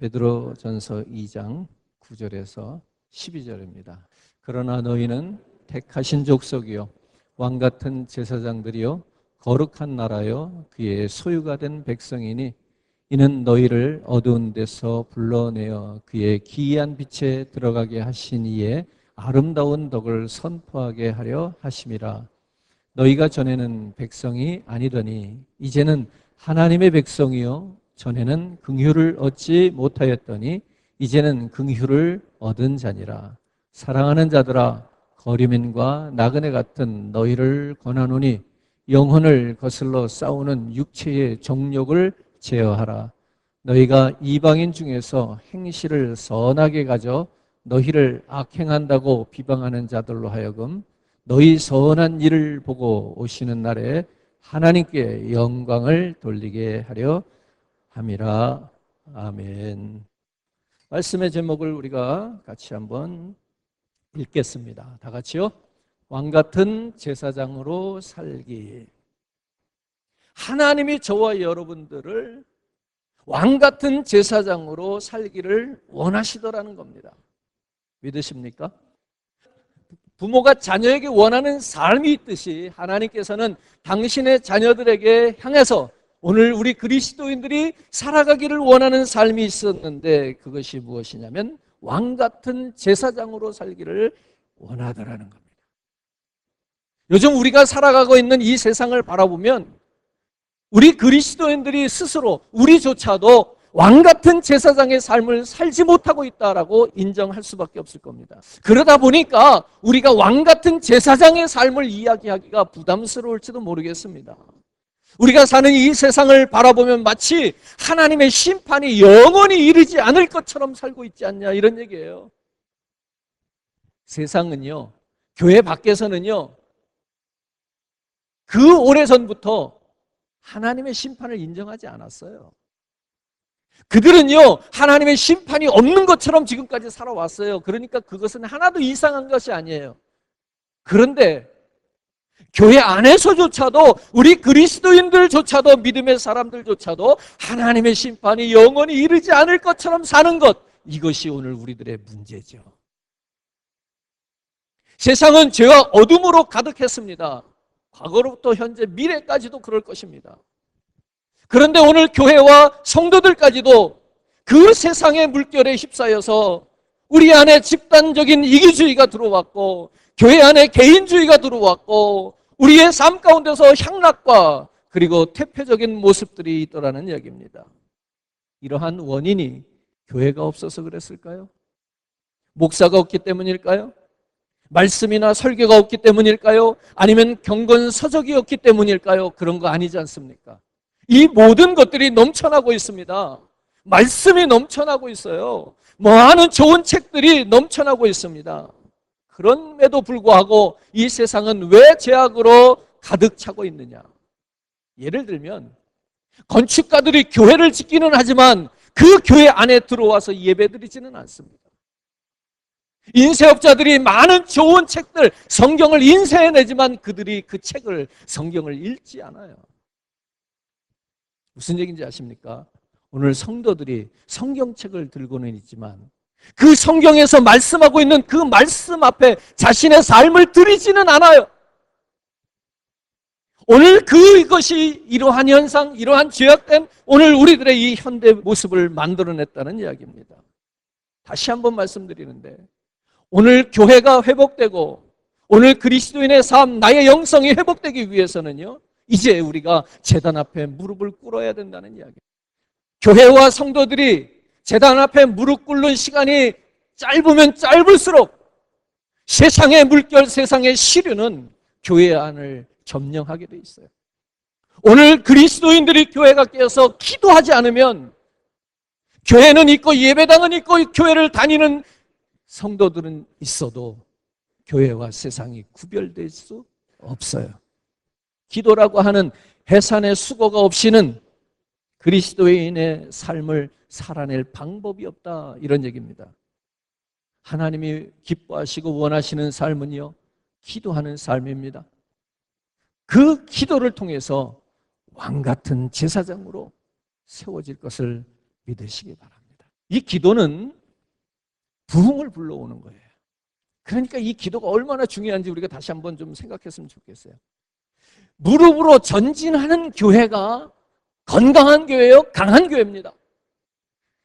베드로전서 2장 9절에서 12절입니다. 그러나 너희는 택하신 족속이요 왕 같은 제사장들이요 거룩한 나라요 그의 소유가 된 백성이니 이는 너희를 어두운 데서 불러내어 그의 기이한 빛에 들어가게 하신 이의 아름다운 덕을 선포하게 하려 하심이라 너희가 전에는 백성이 아니더니 이제는 하나님의 백성이요 전에는 긍휼을 얻지 못하였더니 이제는 긍휼을 얻은 자니라. 사랑하는 자들아 거리민과 나그네 같은 너희를 권하노니 영혼을 거슬러 싸우는 육체의 정욕을 제어하라. 너희가 이방인 중에서 행실을 선하게 가져 너희를 악행한다고 비방하는 자들로 하여금 너희 선한 일을 보고 오시는 날에 하나님께 영광을 돌리게 하려 함이라. 아멘. 말씀의 제목을 우리가 같이 한번 읽겠습니다. 다 같이요. 왕 같은 제사장으로 살기. 하나님이 저와 여러분들을 왕 같은 제사장으로 살기를 원하시더라는 겁니다. 믿으십니까? 부모가 자녀에게 원하는 삶이 있듯이 하나님께서는 당신의 자녀들에게 향해서 오늘 우리 그리스도인들이 살아가기를 원하는 삶이 있었는데 그것이 무엇이냐면 왕 같은 제사장으로 살기를 원하더라는 겁니다. 요즘 우리가 살아가고 있는 이 세상을 바라보면 우리 그리스도인들이 스스로 우리조차도 왕 같은 제사장의 삶을 살지 못하고 있다라고 인정할 수밖에 없을 겁니다. 그러다 보니까 우리가 왕 같은 제사장의 삶을 이야기하기가 부담스러울지도 모르겠습니다. 우리가 사는 이 세상을 바라보면 마치 하나님의 심판이 영원히 이르지 않을 것처럼 살고 있지 않냐 이런 얘기예요. 세상은요, 교회 밖에서는요, 그 오래전부터 하나님의 심판을 인정하지 않았어요. 그들은요, 하나님의 심판이 없는 것처럼 지금까지 살아왔어요. 그러니까 그것은 하나도 이상한 것이 아니에요. 그런데 교회 안에서조차도 우리 그리스도인들조차도 믿음의 사람들조차도 하나님의 심판이 영원히 이르지 않을 것처럼 사는 것 이것이 오늘 우리들의 문제죠. 세상은 죄와 어둠으로 가득했습니다. 과거로부터 현재 미래까지도 그럴 것입니다. 그런데 오늘 교회와 성도들까지도 그 세상의 물결에 휩싸여서 우리 안에 집단적인 이기주의가 들어왔고 교회 안에 개인주의가 들어왔고 우리의 삶 가운데서 향락과 그리고 퇴폐적인 모습들이 있더라는 이야기입니다. 이러한 원인이 교회가 없어서 그랬을까요? 목사가 없기 때문일까요? 말씀이나 설교가 없기 때문일까요? 아니면 경건 서적이 없기 때문일까요? 그런 거 아니지 않습니까? 이 모든 것들이 넘쳐나고 있습니다. 말씀이 넘쳐나고 있어요. 많은 좋은 책들이 넘쳐나고 있습니다. 그럼에도 불구하고 이 세상은 왜 죄악으로 가득 차고 있느냐? 예를 들면 건축가들이 교회를 짓기는 하지만 그 교회 안에 들어와서 예배드리지는 않습니다. 인쇄업자들이 많은 좋은 책들, 성경을 인쇄해내지만 그들이 그 책을, 성경을 읽지 않아요. 무슨 얘기인지 아십니까? 오늘 성도들이 성경책을 들고는 있지만 그 성경에서 말씀하고 있는 그 말씀 앞에 자신의 삶을 들이지는 않아요. 오늘 그것이 이러한 현상, 이러한 죄악된 오늘 우리들의 이 현대 모습을 만들어냈다는 이야기입니다. 다시 한번 말씀드리는데 오늘 교회가 회복되고 오늘 그리스도인의 삶, 나의 영성이 회복되기 위해서는요. 이제 우리가 재단 앞에 무릎을 꿇어야 된다는 이야기. 교회와 성도들이 재단 앞에 무릎 꿇는 시간이 짧으면 짧을수록 세상의 물결, 세상의 시류는 교회 안을 점령하게 돼 있어요. 오늘 그리스도인들이 교회가 깨어서 기도하지 않으면 교회는 있고 예배당은 있고 교회를 다니는 성도들은 있어도 교회와 세상이 구별될 수 없어요. 기도라고 하는 해산의 수고가 없이는 그리스도인의 삶을 살아낼 방법이 없다. 이런 얘기입니다. 하나님이 기뻐하시고 원하시는 삶은요, 기도하는 삶입니다. 그 기도를 통해서 왕 같은 제사장으로 세워질 것을 믿으시기 바랍니다. 이 기도는 부흥을 불러오는 거예요. 그러니까 이 기도가 얼마나 중요한지 우리가 다시 한번 좀 생각했으면 좋겠어요. 무릎으로 전진하는 교회가 건강한 교회요, 강한 교회입니다.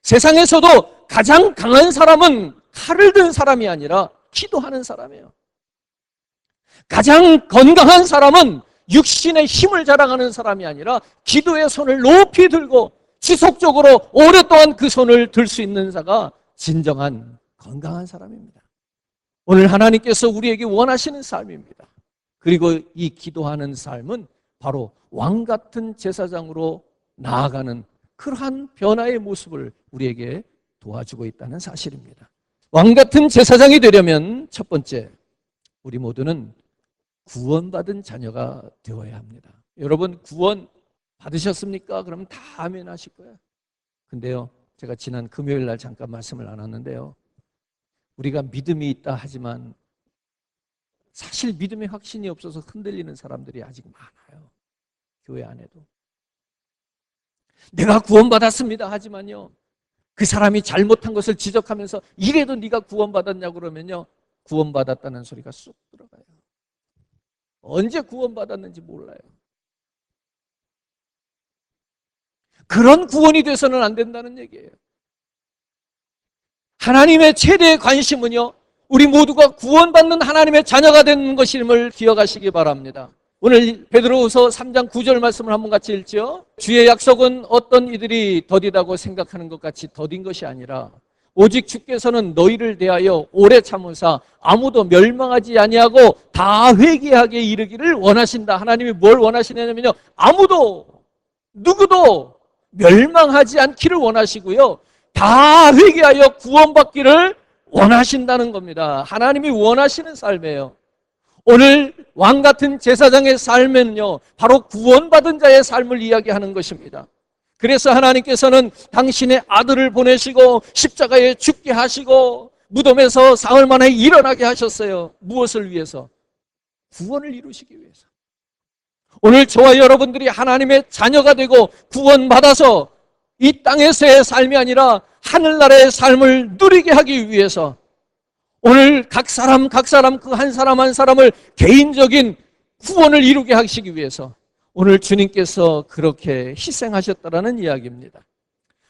세상에서도 가장 강한 사람은 칼을 든 사람이 아니라 기도하는 사람이에요. 가장 건강한 사람은 육신의 힘을 자랑하는 사람이 아니라 기도의 손을 높이 들고 지속적으로 오랫동안 그 손을 들 수 있는 자가 진정한 건강한 사람입니다. 오늘 하나님께서 우리에게 원하시는 삶입니다. 그리고 이 기도하는 삶은 바로 왕 같은 제사장으로 나아가는 그러한 변화의 모습을 우리에게 도와주고 있다는 사실입니다. 왕 같은 제사장이 되려면 첫 번째, 우리 모두는 구원받은 자녀가 되어야 합니다. 여러분, 구원 받으셨습니까? 그러면 다 아멘 하실 거예요. 근데요, 제가 지난 금요일 날 잠깐 말씀을 나눴는데요. 우리가 믿음이 있다 하지만 사실 믿음의 확신이 없어서 흔들리는 사람들이 아직 많아요. 교회 안에도. 내가 구원받았습니다. 하지만요. 그 사람이 잘못한 것을 지적하면서 이래도 네가 구원받았냐고 그러면요. 구원받았다는 소리가 쑥 들어가요. 언제 구원받았는지 몰라요. 그런 구원이 돼서는 안 된다는 얘기예요. 하나님의 최대의 관심은요, 우리 모두가 구원받는 하나님의 자녀가 되는 것임을 기억하시기 바랍니다. 오늘 베드로후서 3장 9절 말씀을 한번 같이 읽죠. 주의 약속은 어떤 이들이 더디다고 생각하는 것 같이 더딘 것이 아니라 오직 주께서는 너희를 대하여 오래 참으사 아무도 멸망하지 아니하고 다 회개하게 이르기를 원하신다. 하나님이 뭘 원하시냐면요. 아무도 누구도 멸망하지 않기를 원하시고요. 다 회개하여 구원받기를 원하신다는 겁니다. 하나님이 원하시는 삶이에요. 오늘 왕 같은 제사장의 삶에는요, 바로 구원받은 자의 삶을 이야기하는 것입니다. 그래서 하나님께서는 당신의 아들을 보내시고 십자가에 죽게 하시고 무덤에서 사흘 만에 일어나게 하셨어요. 무엇을 위해서? 구원을 이루시기 위해서. 오늘 저와 여러분들이 하나님의 자녀가 되고 구원받아서 이 땅에서의 삶이 아니라 하늘나라의 삶을 누리게 하기 위해서 오늘 각 사람 각 사람 그 한 사람 한 사람을 개인적인 구원을 이루게 하시기 위해서 오늘 주님께서 그렇게 희생하셨다라는 이야기입니다.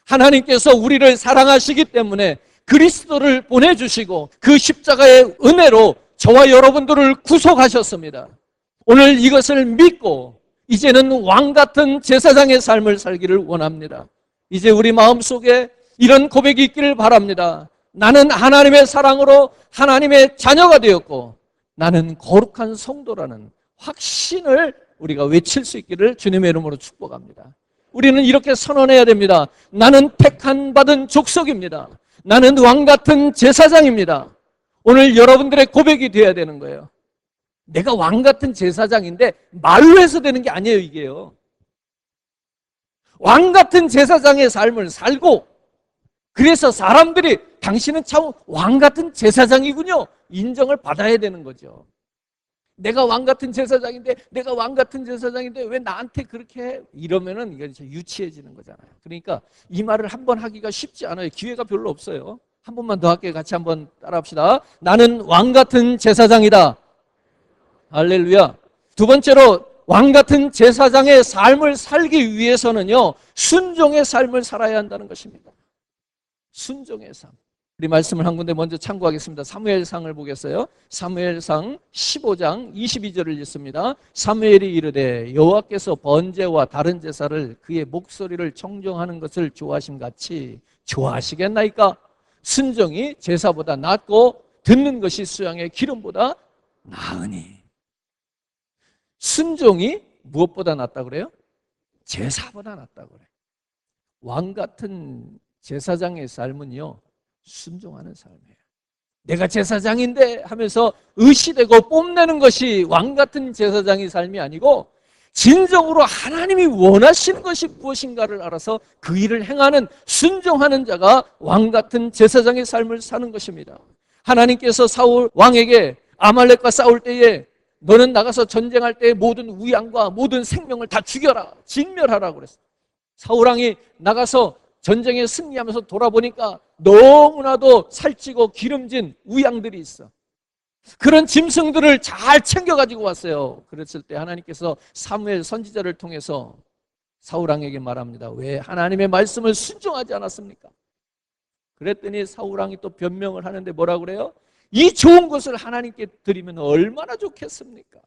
하나님께서 우리를 사랑하시기 때문에 그리스도를 보내주시고 그 십자가의 은혜로 저와 여러분들을 구속하셨습니다. 오늘 이것을 믿고 이제는 왕 같은 제사장의 삶을 살기를 원합니다. 이제 우리 마음 속에 이런 고백이 있기를 바랍니다. 나는 하나님의 사랑으로 하나님의 자녀가 되었고 나는 거룩한 성도라는 확신을 우리가 외칠 수 있기를 주님의 이름으로 축복합니다. 우리는 이렇게 선언해야 됩니다. 나는 택한 받은 족속입니다. 나는 왕 같은 제사장입니다. 오늘 여러분들의 고백이 되어야 되는 거예요. 내가 왕 같은 제사장인데 말로 해서 되는 게 아니에요, 이게요. 왕 같은 제사장의 삶을 살고 그래서 사람들이 당신은 참 왕 같은 제사장이군요. 인정을 받아야 되는 거죠. 내가 왕 같은 제사장인데 내가 왕 같은 제사장인데 왜 나한테 그렇게 해? 이러면은 이게 유치해지는 거잖아요. 그러니까 이 말을 한 번 하기가 쉽지 않아요. 기회가 별로 없어요. 한 번만 더 할게요. 같이 한번 따라합시다. 나는 왕 같은 제사장이다. 할렐루야. 두 번째로 왕 같은 제사장의 삶을 살기 위해서는요, 순종의 삶을 살아야 한다는 것입니다. 순종의 삶. 우리 말씀을 한 군데 먼저 참고하겠습니다. 사무엘상을 보겠어요. 사무엘상 15장 22절을 읽습니다. 사무엘이 이르되 여호와께서 번제와 다른 제사를 그의 목소리를 청정하는 것을 좋아하심 같이 좋아하시겠나이까? 순종이 제사보다 낫고 듣는 것이 수양의 기름보다 나으니. 순종이 무엇보다 낫다 그래요? 제사보다 낫다 그래. 왕 같은 제사장의 삶은요. 순종하는 삶이에요. 내가 제사장인데 하면서 의시되고 뽐내는 것이 왕 같은 제사장의 삶이 아니고 진정으로 하나님이 원하시는 것이 무엇인가를 알아서 그 일을 행하는 순종하는 자가 왕 같은 제사장의 삶을 사는 것입니다. 하나님께서 사울 왕에게 아말렉과 싸울 때에 너는 나가서 전쟁할 때 모든 우양과 모든 생명을 다 죽여라. 진멸하라 그랬어. 사울 왕이 나가서 전쟁에 승리하면서 돌아보니까 너무나도 살찌고 기름진 우양들이 있어. 그런 짐승들을 잘 챙겨가지고 왔어요. 그랬을 때 하나님께서 사무엘 선지자를 통해서 사울왕에게 말합니다. 왜 하나님의 말씀을 순종하지 않았습니까? 그랬더니 사울왕이 또 변명을 하는데 뭐라 그래요? 이 좋은 것을 하나님께 드리면 얼마나 좋겠습니까?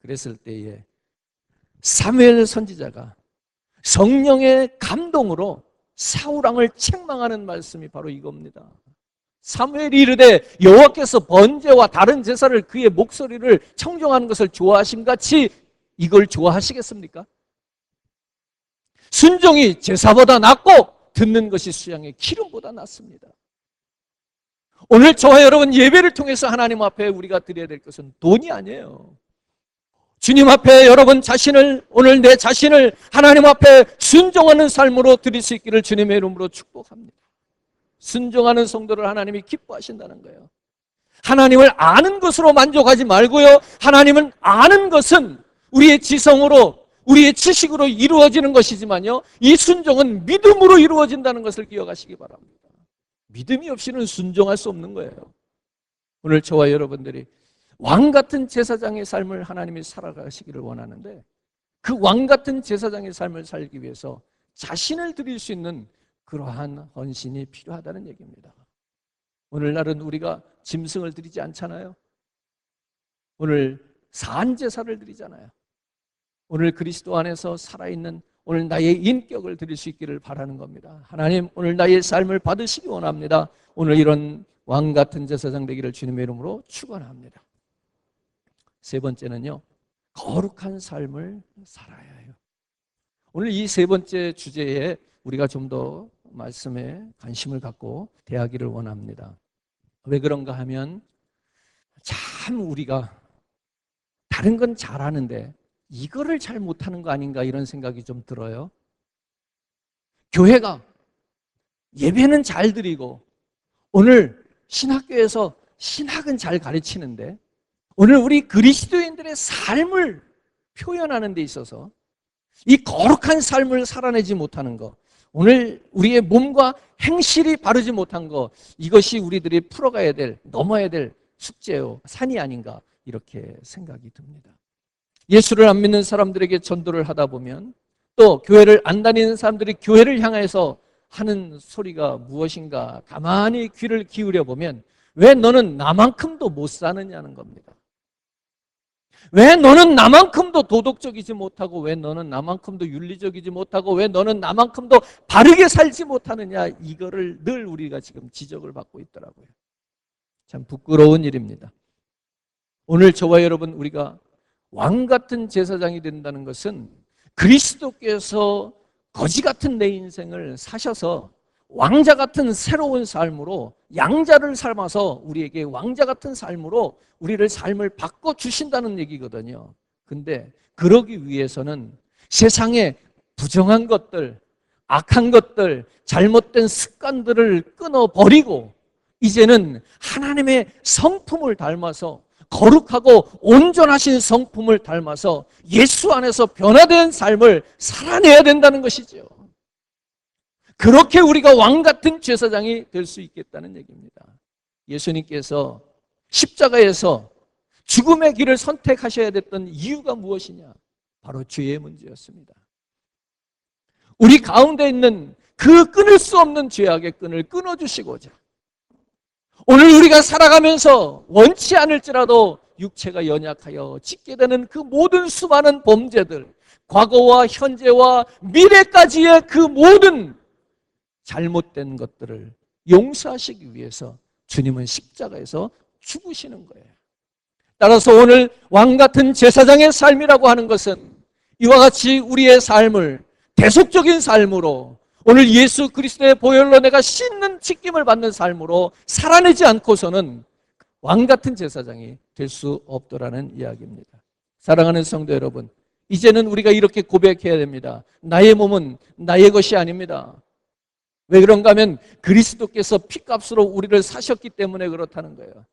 그랬을 때에 사무엘 선지자가 성령의 감동으로 사울왕을 책망하는 말씀이 바로 이겁니다. 사무엘이 이르되 여호와께서 번제와 다른 제사를 그의 목소리를 청종하는 것을 좋아하심 같이 이걸 좋아하시겠습니까? 순종이 제사보다 낫고 듣는 것이 수양의 기름보다 낫습니다. 오늘 저와 여러분 예배를 통해서 하나님 앞에 우리가 드려야 될 것은 돈이 아니에요. 주님 앞에 여러분 자신을 오늘 내 자신을 하나님 앞에 순종하는 삶으로 드릴 수 있기를 주님의 이름으로 축복합니다. 순종하는 성도를 하나님이 기뻐하신다는 거예요. 하나님을 아는 것으로 만족하지 말고요. 하나님은 아는 것은 우리의 지성으로 우리의 지식으로 이루어지는 것이지만요. 이 순종은 믿음으로 이루어진다는 것을 기억하시기 바랍니다. 믿음이 없이는 순종할 수 없는 거예요. 오늘 저와 여러분들이 왕 같은 제사장의 삶을 하나님이 살아가시기를 원하는데 그 왕 같은 제사장의 삶을 살기 위해서 자신을 드릴 수 있는 그러한 헌신이 필요하다는 얘기입니다. 오늘날은 우리가 짐승을 드리지 않잖아요. 오늘 산제사를 드리잖아요. 오늘 그리스도 안에서 살아있는 오늘 나의 인격을 드릴 수 있기를 바라는 겁니다. 하나님 오늘 나의 삶을 받으시기 원합니다. 오늘 이런 왕 같은 제사장 되기를 주님의 이름으로 축원합니다. 세 번째는요. 거룩한 삶을 살아야 해요. 오늘 이 세 번째 주제에 우리가 좀 더 말씀에 관심을 갖고 대하기를 원합니다. 왜 그런가 하면 참 우리가 다른 건 잘하는데 이거를 잘 못하는 거 아닌가 이런 생각이 좀 들어요. 교회가 예배는 잘 드리고 오늘 신학교에서 신학은 잘 가르치는데 오늘 우리 그리스도인들의 삶을 표현하는 데 있어서 이 거룩한 삶을 살아내지 못하는 것 오늘 우리의 몸과 행실이 바르지 못한 것 이것이 우리들이 풀어가야 될 넘어야 될 숙제요 산이 아닌가 이렇게 생각이 듭니다. 예수를 안 믿는 사람들에게 전도를 하다 보면 또 교회를 안 다니는 사람들이 교회를 향해서 하는 소리가 무엇인가 가만히 귀를 기울여 보면 왜 너는 나만큼도 못 사느냐는 겁니다. 왜 너는 나만큼도 도덕적이지 못하고 왜 너는 나만큼도 윤리적이지 못하고 왜 너는 나만큼도 바르게 살지 못하느냐 이거를 늘 우리가 지금 지적을 받고 있더라고요. 참 부끄러운 일입니다. 오늘 저와 여러분 우리가 왕 같은 제사장이 된다는 것은 그리스도께서 거지 같은 내 인생을 사셔서 왕자 같은 새로운 삶으로 양자를 삶아서 우리에게 왕자 같은 삶으로 우리를 삶을 바꿔 주신다는 얘기거든요. 근데 그러기 위해서는 세상에 부정한 것들, 악한 것들, 잘못된 습관들을 끊어 버리고 이제는 하나님의 성품을 닮아서 거룩하고 온전하신 성품을 닮아서 예수 안에서 변화된 삶을 살아내야 된다는 것이죠. 그렇게 우리가 왕 같은 제사장이 될 수 있겠다는 얘기입니다. 예수님께서 십자가에서 죽음의 길을 선택하셔야 됐던 이유가 무엇이냐? 바로 죄의 문제였습니다. 우리 가운데 있는 그 끊을 수 없는 죄악의 끈을 끊어주시고자 오늘 우리가 살아가면서 원치 않을지라도 육체가 연약하여 짓게 되는 그 모든 수많은 범죄들, 과거와 현재와 미래까지의 그 모든 잘못된 것들을 용서하시기 위해서 주님은 십자가에서 죽으시는 거예요. 따라서 오늘 왕 같은 제사장의 삶이라고 하는 것은 이와 같이 우리의 삶을 대속적인 삶으로 오늘 예수 그리스도의 보혈로 내가 씻는 칙김을 받는 삶으로 살아내지 않고서는 왕 같은 제사장이 될 수 없더라는 이야기입니다. 사랑하는 성도 여러분, 이제는 우리가 이렇게 고백해야 됩니다. 나의 몸은 나의 것이 아닙니다. 왜 그런가 하면 그리스도께서 피값으로 우리를 사셨기 때문에 그렇다는 거예요.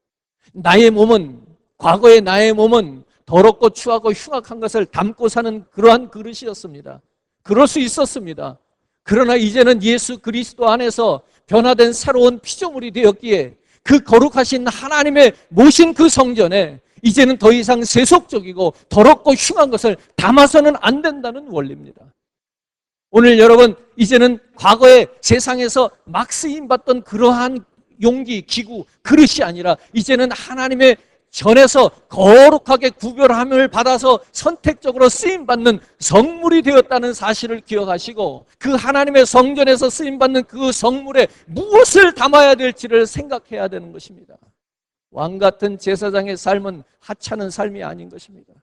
나의 몸은 과거의 나의 몸은 더럽고 추하고 흉악한 것을 담고 사는 그러한 그릇이었습니다. 그럴 수 있었습니다. 그러나 이제는 예수 그리스도 안에서 변화된 새로운 피조물이 되었기에 그 거룩하신 하나님의 모신 그 성전에 이제는 더 이상 세속적이고 더럽고 흉한 것을 담아서는 안 된다는 원리입니다. 오늘 여러분 이제는 과거에 세상에서 막 쓰임 받던 그러한 용기, 기구, 그릇이 아니라 이제는 하나님의 전에서 거룩하게 구별함을 받아서 선택적으로 쓰임 받는 성물이 되었다는 사실을 기억하시고 그 하나님의 성전에서 쓰임 받는 그 성물에 무엇을 담아야 될지를 생각해야 되는 것입니다. 왕 같은 제사장의 삶은 하찮은 삶이 아닌 것입니다.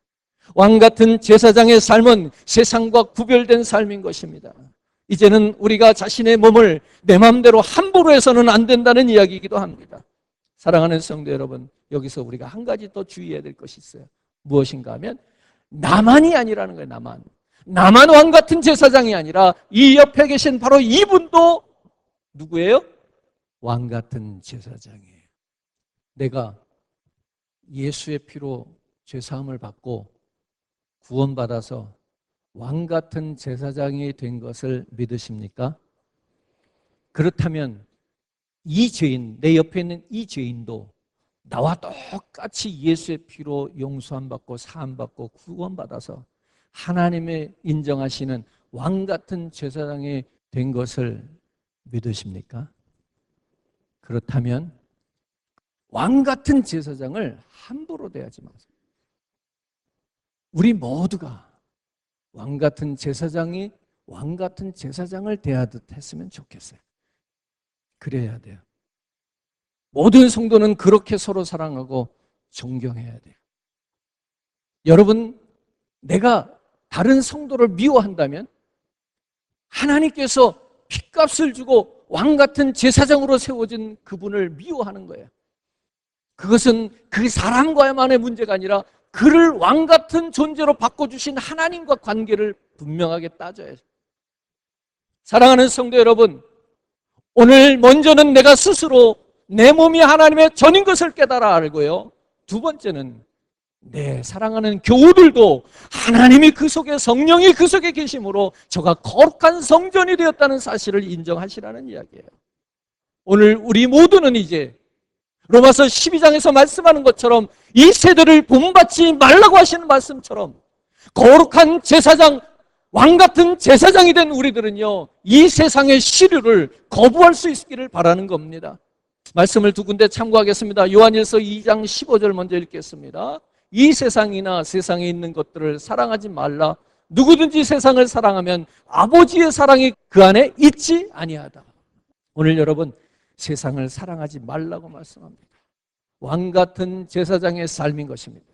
왕 같은 제사장의 삶은 세상과 구별된 삶인 것입니다. 이제는 우리가 자신의 몸을 내 마음대로 함부로 해서는 안 된다는 이야기이기도 합니다. 사랑하는 성도 여러분, 여기서 우리가 한 가지 또 주의해야 될 것이 있어요. 무엇인가 하면 나만이 아니라는 거예요, 나만. 나만 왕 같은 제사장이 아니라 이 옆에 계신 바로 이분도 누구예요? 왕 같은 제사장이에요. 내가 예수의 피로 죄 사함을 받고 구원받아서 왕 같은 제사장이 된 것을 믿으십니까? 그렇다면 이 죄인, 내 옆에 있는 이 죄인도 나와 똑같이 예수의 피로 용서함 받고 사함 받고 구원받아서 하나님의 인정하시는 왕 같은 제사장이 된 것을 믿으십니까? 그렇다면 왕 같은 제사장을 함부로 대하지 마세요. 우리 모두가 왕 같은 제사장이 왕 같은 제사장을 대하듯 했으면 좋겠어요. 그래야 돼요. 모든 성도는 그렇게 서로 사랑하고 존경해야 돼요. 여러분, 내가 다른 성도를 미워한다면 하나님께서 핏값을 주고 왕 같은 제사장으로 세워진 그분을 미워하는 거예요. 그것은 그 사람과만의 문제가 아니라 그를 왕 같은 존재로 바꿔주신 하나님과 관계를 분명하게 따져야죠. 사랑하는 성도 여러분, 오늘 먼저는 내가 스스로 내 몸이 하나님의 전인 것을 깨달아 알고요. 두 번째는 내 사랑하는 교우들도 하나님이 그 속에 성령이 그 속에 계심으로 저가 거룩한 성전이 되었다는 사실을 인정하시라는 이야기예요. 오늘 우리 모두는 이제 로마서 12장에서 말씀하는 것처럼 이 세대를 본받지 말라고 하시는 말씀처럼 거룩한 제사장 왕 같은 제사장이 된 우리들은요, 이 세상의 시류를 거부할 수 있기를 바라는 겁니다. 말씀을 두 군데 참고하겠습니다. 요한일서 2장 15절 먼저 읽겠습니다. 이 세상이나 세상에 있는 것들을 사랑하지 말라. 누구든지 세상을 사랑하면 아버지의 사랑이 그 안에 있지 아니하다. 오늘 여러분 세상을 사랑하지 말라고 말씀합니다. 왕 같은 제사장의 삶인 것입니다.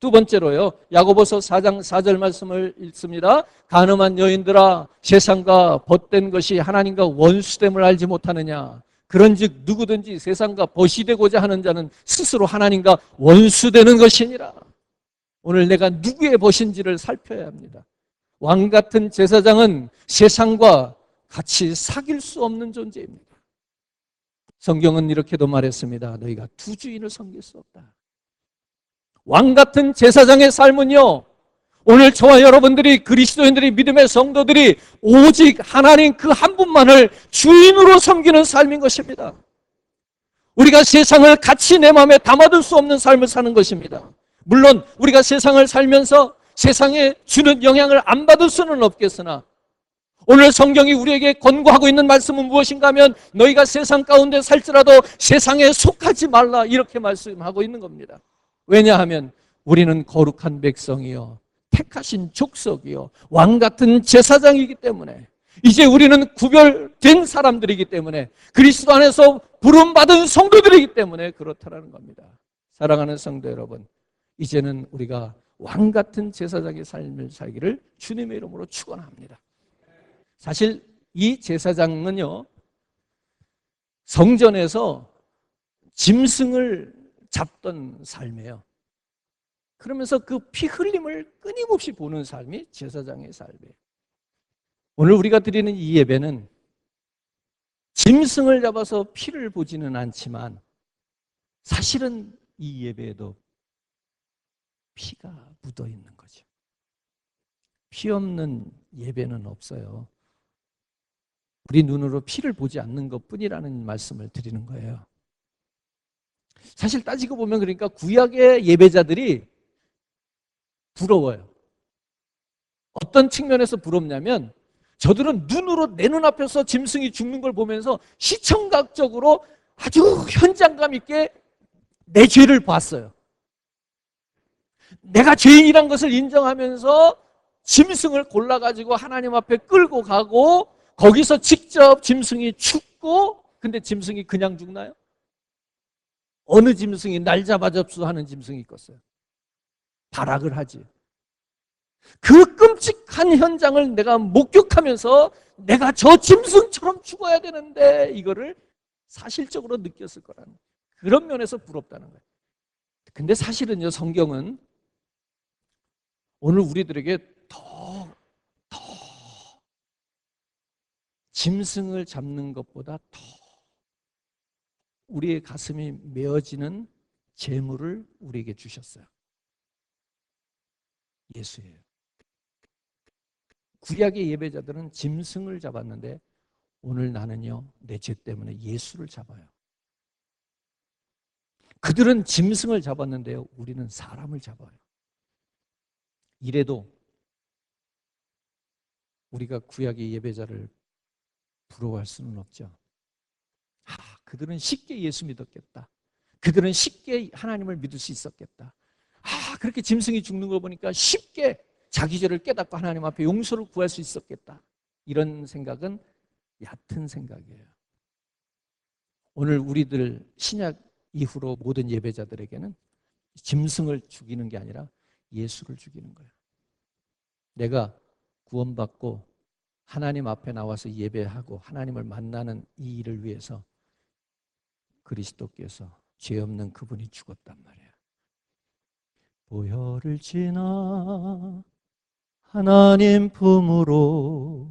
두 번째로요. 야고보서 4장 4절 말씀을 읽습니다. 가늠한 여인들아 세상과 벗된 것이 하나님과 원수됨을 알지 못하느냐. 그런즉 누구든지 세상과 벗이 되고자 하는 자는 스스로 하나님과 원수되는 것이니라. 오늘 내가 누구의 벗인지를 살펴야 합니다. 왕 같은 제사장은 세상과 같이 사귈 수 없는 존재입니다. 성경은 이렇게도 말했습니다. 너희가 두 주인을 섬길 수 없다. 왕 같은 제사장의 삶은요, 오늘 저와 여러분들이 그리스도인들이 믿음의 성도들이 오직 하나님 그 한 분만을 주인으로 섬기는 삶인 것입니다. 우리가 세상을 같이 내 마음에 담아둘 수 없는 삶을 사는 것입니다. 물론 우리가 세상을 살면서 세상에 주는 영향을 안 받을 수는 없겠으나 오늘 성경이 우리에게 권고하고 있는 말씀은 무엇인가 하면 너희가 세상 가운데 살지라도 세상에 속하지 말라 이렇게 말씀하고 있는 겁니다. 왜냐하면 우리는 거룩한 백성이요. 택하신 족속이요. 왕 같은 제사장이기 때문에 이제 우리는 구별된 사람들이기 때문에 그리스도 안에서 부름받은 성도들이기 때문에 그렇다라는 겁니다. 사랑하는 성도 여러분, 이제는 우리가 왕 같은 제사장의 삶을 살기를 주님의 이름으로 축원합니다. 사실 이 제사장은요 성전에서 짐승을 잡던 삶이에요. 그러면서 그 피 흘림을 끊임없이 보는 삶이 제사장의 삶이에요. 오늘 우리가 드리는 이 예배는 짐승을 잡아서 피를 보지는 않지만 사실은 이 예배에도 피가 묻어 있는 거죠. 피 없는 예배는 없어요. 우리 눈으로 피를 보지 않는 것 뿐이라는 말씀을 드리는 거예요. 사실 따지고 보면 그러니까 구약의 예배자들이 부러워요. 어떤 측면에서 부럽냐면 저들은 눈으로 내 눈앞에서 짐승이 죽는 걸 보면서 시청각적으로 아주 현장감 있게 내 죄를 봤어요. 내가 죄인이란 것을 인정하면서 짐승을 골라가지고 하나님 앞에 끌고 가고 거기서 직접 짐승이 죽고 근데 짐승이 그냥 죽나요? 어느 짐승이 날 잡아 접수하는 짐승이 있겠어요? 발악을 하지. 그 끔찍한 현장을 내가 목격하면서 내가 저 짐승처럼 죽어야 되는데 이거를 사실적으로 느꼈을 거라는 그런 면에서 부럽다는 거예요. 근데 사실은요, 성경은 오늘 우리들에게 더, 더 짐승을 잡는 것보다 더 우리의 가슴이 메어지는 재물을 우리에게 주셨어요. 예수예요. 구약의 예배자들은 짐승을 잡았는데 오늘 나는요, 내 죄 때문에 예수를 잡아요. 그들은 짐승을 잡았는데요, 우리는 사람을 잡아요. 이래도 우리가 구약의 예배자를 부러워할 수는 없죠. 아, 그들은 쉽게 예수 믿었겠다. 그들은 쉽게 하나님을 믿을 수 있었겠다. 아, 그렇게 짐승이 죽는 걸 보니까 쉽게 자기 죄를 깨닫고 하나님 앞에 용서를 구할 수 있었겠다. 이런 생각은 얕은 생각이에요. 오늘 우리들 신약 이후로 모든 예배자들에게는 짐승을 죽이는 게 아니라 예수를 죽이는 거예요. 내가 구원받고 하나님 앞에 나와서 예배하고 하나님을 만나는 이 일을 위해서 그리스도께서 죄 없는 그분이 죽었단 말이에요. 보혈을 지나 하나님 품으로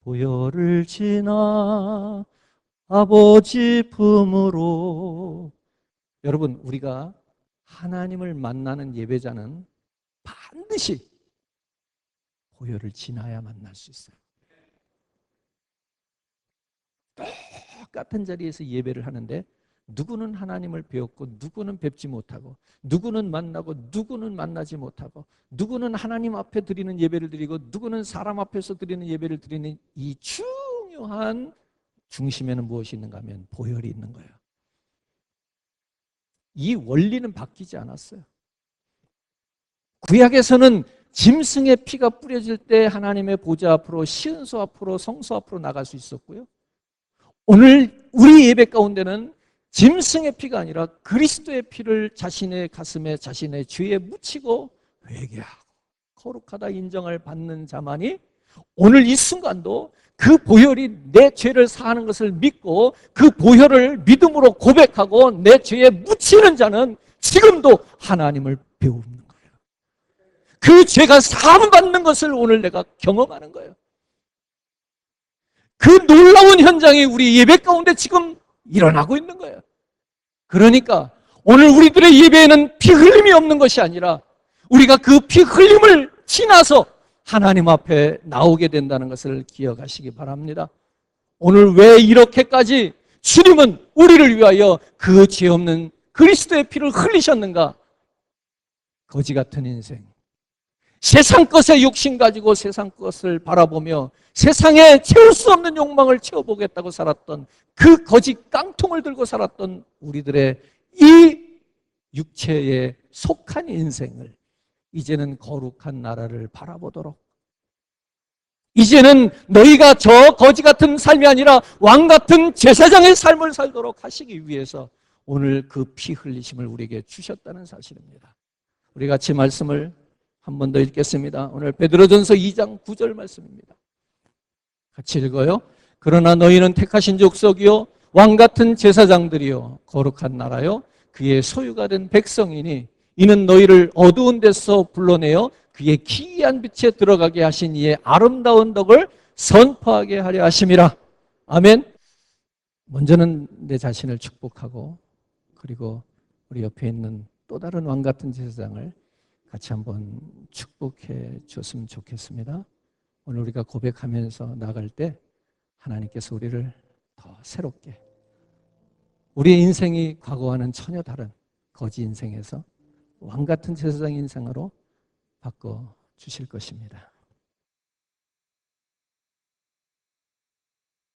보혈을 지나 아버지 품으로 여러분 우리가 하나님을 만나는 예배자는 반드시 보혈을 지나야 만날 수 있어요. 똑같은 자리에서 예배를 하는데 누구는 하나님을 배웠고 누구는 뵙지 못하고 누구는 만나고 누구는 만나지 못하고 누구는 하나님 앞에 드리는 예배를 드리고 누구는 사람 앞에서 드리는 예배를 드리는 이 중요한 중심에는 무엇이 있는가 하면 보혈이 있는 거예요. 이 원리는 바뀌지 않았어요. 구약에서는 짐승의 피가 뿌려질 때 하나님의 보좌 앞으로 시은소 앞으로 성소 앞으로 나갈 수 있었고요. 오늘 우리 예배 가운데는 짐승의 피가 아니라 그리스도의 피를 자신의 가슴에 자신의 죄에 묻히고 회개하고 거룩하다 인정을 받는 자만이 오늘 이 순간도 그 보혈이 내 죄를 사하는 것을 믿고 그 보혈을 믿음으로 고백하고 내 죄에 묻히는 자는 지금도 하나님을 배우는 거예요. 그 죄가 사함받는 것을 오늘 내가 경험하는 거예요. 그 놀라운 현장이 우리 예배 가운데 지금 일어나고 있는 거예요. 그러니까 오늘 우리들의 예배에는 피 흘림이 없는 것이 아니라 우리가 그 피 흘림을 지나서 하나님 앞에 나오게 된다는 것을 기억하시기 바랍니다. 오늘 왜 이렇게까지 주님은 우리를 위하여 그 죄 없는 그리스도의 피를 흘리셨는가? 거지 같은 인생. 세상 것에 욕심 가지고 세상 것을 바라보며 세상에 채울 수 없는 욕망을 채워보겠다고 살았던 그 거지 깡통을 들고 살았던 우리들의 이 육체에 속한 인생을 이제는 거룩한 나라를 바라보도록 이제는 너희가 저 거지 같은 삶이 아니라 왕 같은 제사장의 삶을 살도록 하시기 위해서 오늘 그 피 흘리심을 우리에게 주셨다는 사실입니다. 우리 같이 말씀을 한 번 더 읽겠습니다. 오늘 베드로전서 2장 9절 말씀입니다. 같이 읽어요. 그러나 너희는 택하신 족속이요 왕 같은 제사장들이요 거룩한 나라요 그의 소유가 된 백성이니 이는 너희를 어두운 데서 불러내어 그의 기이한 빛에 들어가게 하신 이의 아름다운 덕을 선포하게 하려 하심이라. 아멘. 먼저는 내 자신을 축복하고 그리고 우리 옆에 있는 또 다른 왕 같은 제사장을 같이 한번 축복해 줬으면 좋겠습니다. 오늘 우리가 고백하면서 나갈 때 하나님께서 우리를 더 새롭게 우리의 인생이 과거와는 전혀 다른 거지 인생에서 왕 같은 제사장 인생으로 바꿔 주실 것입니다.